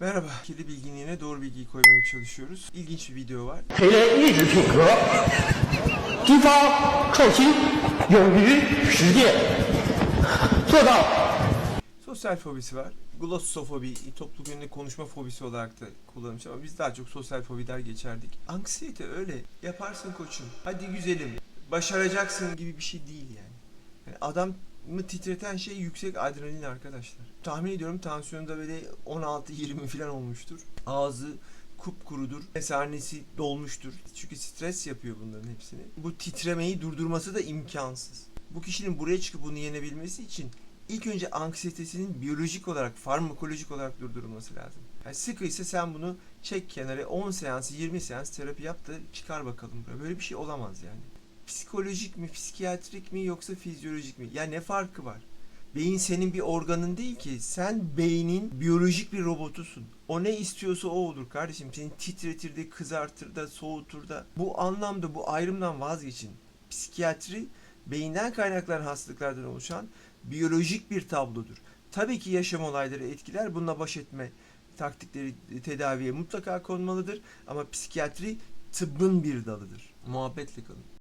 Merhaba. Kedi bilginliğine doğru bilgiyi koymaya çalışıyoruz. İlginç bir video var. Sosyal fobisi var. Glossofobi, topluluk yönünde konuşma fobisi olarak da kullanmış ama biz daha çok sosyal fobi der geçerdik. Anksiyete öyle yaparsın koçum, hadi güzelim, başaracaksın gibi bir şey değil yani. yani adam adamı titreten şey yüksek adrenalin arkadaşlar. Tahmin ediyorum tansiyonda böyle 16-20 falan olmuştur. Ağzı kupkurudur. Mesarnesi dolmuştur. Çünkü stres yapıyor bunların hepsini. Bu titremeyi durdurması da imkansız. Bu kişinin buraya çıkıp bunu yenebilmesi için ilk önce anksiyetesinin biyolojik olarak, farmakolojik olarak durdurulması lazım. Yani sıkıysa sen bunu çek kenara 10 seans, 20 seans terapi yap da çıkar bakalım. Böyle bir şey olamaz yani. Psikolojik mi, psikiyatrik mi yoksa fizyolojik mi? Ya ne farkı var? Beyin senin bir organın değil ki. Sen beynin biyolojik bir robotusun. O ne istiyorsa o olur kardeşim. Seni titretir de, kızartır da, soğutur da. Bu anlamda, bu ayrımdan vazgeçin. Psikiyatri, beyinden kaynaklanan hastalıklardan oluşan biyolojik bir tablodur. Tabii ki yaşam olayları etkiler. Bununla baş etme taktikleri tedaviye mutlaka konmalıdır. Ama psikiyatri tıbbın bir dalıdır. Muhabbetle kalın.